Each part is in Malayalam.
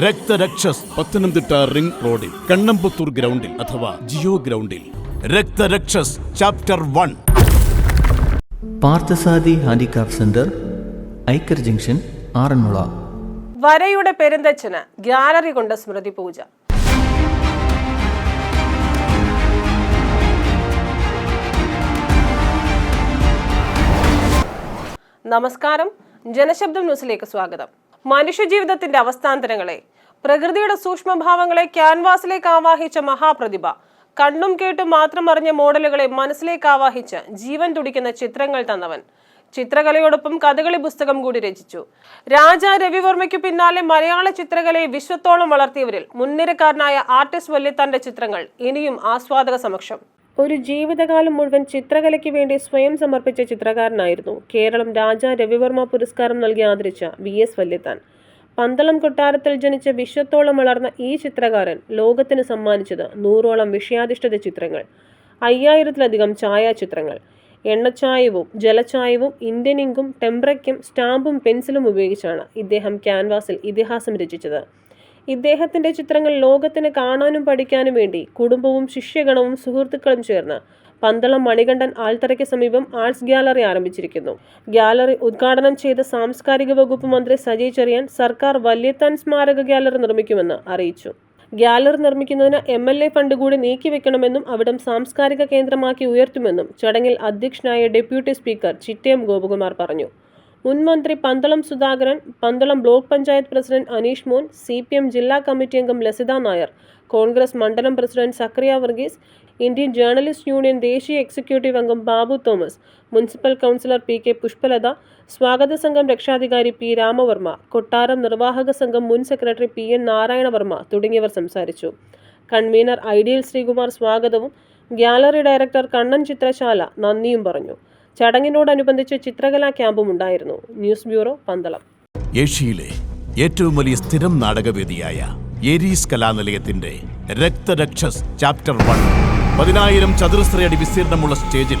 രക്തരക്ഷസ് പത്തനംതിട്ട റിംഗ് റോഡിൽ കണ്ണമ്പത്തൂർ ഗ്രൗണ്ടിൽ അഥവാ ജിയോ ഗ്രൗണ്ടിൽ. Raktharakshas chapter one. Parthasarathy handicraft centre Iker junction Aranmula. വരയുടെ പെരുന്തച്ഛന് ഗാലറി കൊണ്ട് സ്മൃതി പൂജ. നമസ്കാരം. ജനശബ്ദം ന്യൂസിലേക്ക് സ്വാഗതം. മനുഷ്യജീവിതത്തിന്റെ അവസ്ഥാന്തരങ്ങളെ പ്രകൃതിയുടെ സൂക്ഷ്മഭാവങ്ങളെ ക്യാൻവാസിലേക്ക് ആവാഹിച്ച മഹാപ്രതിഭ കണ്ണും കേട്ടും മാത്രം അറിഞ്ഞ മോഡലുകളെ മനസ്സിലേക്ക് ആവാഹിച്ച് ജീവൻ തുടിക്കുന്ന ചിത്രങ്ങൾ തന്നവൻ. ചിത്രകലയോടൊപ്പം കഥകളി പുസ്തകം കൂടി രചിച്ചു. രാജ രവിവർമ്മയ്ക്ക് പിന്നാലെ മലയാള ചിത്രകലയെ വിശ്വത്തോളം വളർത്തിയവരിൽ മുൻനിരക്കാരനായ ആർട്ടിസ്റ്റ് വല്യത്താന്റെ ചിത്രങ്ങൾ ഇനിയും ആസ്വാദക സമക്ഷം ഒരു ജീവിതകാലം മുഴുവൻ ചിത്രകലയ്ക്ക് വേണ്ടി സ്വയം സമർപ്പിച്ച ചിത്രകാരനായിരുന്നു. കേരളം രാജ രവിവർമ്മ പുരസ്കാരം നൽകി ആദരിച്ച വി. എസ്. വല്യത്താൻ. പന്തളം കൊട്ടാരത്തിൽ ജനിച്ച വിശ്വത്തോളം വളർന്ന ഈ ചിത്രകാരൻ ലോകത്തിന് സമ്മാനിച്ചത് നൂറോളം വിഷയാധിഷ്ഠിത ചിത്രങ്ങൾ അയ്യായിരത്തിലധികം ഛായാചിത്രങ്ങൾ എണ്ണച്ചായവും ജലച്ചായവും ഇന്ത്യൻ ഇങ്കും ടെംബ്രയ്ക്കും സ്റ്റാമ്പും പെൻസിലും ഉപയോഗിച്ചാണ് ഇദ്ദേഹം ക്യാൻവാസിൽ ഇതിഹാസം രചിച്ചത്. ഇദ്ദേഹത്തിന്റെ ചിത്രങ്ങൾ ലോകത്തിന് കാണാനും പഠിക്കാനും വേണ്ടി കുടുംബവും ശിഷ്യഗണവും സുഹൃത്തുക്കളും ചേർന്ന് പന്തളം മണികണ്ഠൻ ആൽത്തറയ്ക്ക് സമീപം ആർട്സ് ഗ്യാലറി ആരംഭിച്ചിരിക്കുന്നു. ഗ്യാലറി ഉദ്ഘാടനം ചെയ്ത സാംസ്കാരിക വകുപ്പ് മന്ത്രി സജി ചെറിയാൻ സർക്കാർ വല്യത്താൻ സ്മാരക ഗ്യാലറി നിർമ്മിക്കുമെന്ന് അറിയിച്ചു. ഗ്യാലറി നിർമ്മിക്കുന്നതിന് എം എൽ എ ഫണ്ട് കൂടി നീക്കിവെക്കണമെന്നും അവിടം സാംസ്കാരിക കേന്ദ്രമാക്കി ഉയർത്തുമെന്നും ചടങ്ങിൽ അധ്യക്ഷനായ ഡെപ്യൂട്ടി സ്പീക്കർ ചിറ്റയം ഗോപകുമാർ പറഞ്ഞു. മുൻ മന്ത്രി Pandalam Sudhakaran Pandalam block panchayat president Aneesh Mon C P M ജില്ലാ കമ്മിറ്റി അംഗം ലസിത നായർ കോൺഗ്രസ് മണ്ഡലം president Sakariya Varghese Indian journalist union ദേശീയ എക്സിക്യൂട്ടീവ് അംഗം Babu Thomas municipal councillor P K Pushpalatha സ്വാഗത സംഘം രക്ഷാധികാരി പി രാമവർമ്മ കൊട്ടാരം നിർവാഹക സംഘം മുൻ സെക്രട്ടറി പി എൻ നാരായണവർമ്മ തുടങ്ങിയവർ സംസാരിച്ചു. കൺവീനർ ഐഡിയൽ ശ്രീകുമാർ സ്വാഗതവും ഗ്യാലറി ഡയറക്ടർ കണ്ണൻ ചിത്രശാല നന്ദിയും പറഞ്ഞു. ചടങ്ങിനോടനുബന്ധിച്ച് ചിത്രകലാ ക്യാമ്പും ഉണ്ടായിരുന്നു. News bureau Pandalam. ഏഷ്യയിലെ ഏറ്റവും വലിയ സ്ഥിരം നാടകവേദിയായ ഏരീസ് കലാനിലയത്തിന്റെ രക്തരക്ഷസ് ചാപ്റ്റർ വൺ പതിനായിരം ചതുരശ്രയടി വിസ്തീർണമുള്ള സ്റ്റേജിൽ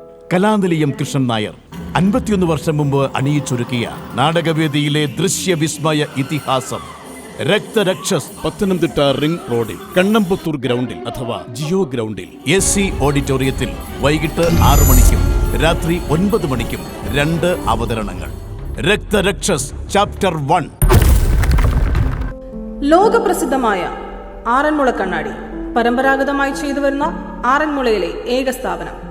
കലാനിലയം കൃഷ്ണൻ നായർ. അൻപത്തിയൊന്ന് വർഷം മുമ്പ് അണിയിച്ചൊരുക്കിയ നാടകവേദിയിലെ ദൃശ്യവിസ്മയ ഇതിഹാസം രക്തരക്ഷസ് പത്തനംതിട്ട റിംഗ് റോഡിൽ കണ്ണമ്പത്തൂർ ഗ്രൗണ്ടിൽ അഥവാ ജിയോ ഗ്രൗണ്ടിൽ എ സി ഓഡിറ്റോറിയത്തിൽ വൈകിട്ട് ആറു മണിക്കും രാത്രി ഒൻപത് മണിക്കും രണ്ട് അവതരണങ്ങൾ. Raktharakshas chapter one. ലോകപ്രസിദ്ധമായ ആറന്മുള കണ്ണാടി പരമ്പരാഗതമായി ചെയ്തു വരുന്ന ആറന്മുളയിലെ ഏക സ്ഥാപനം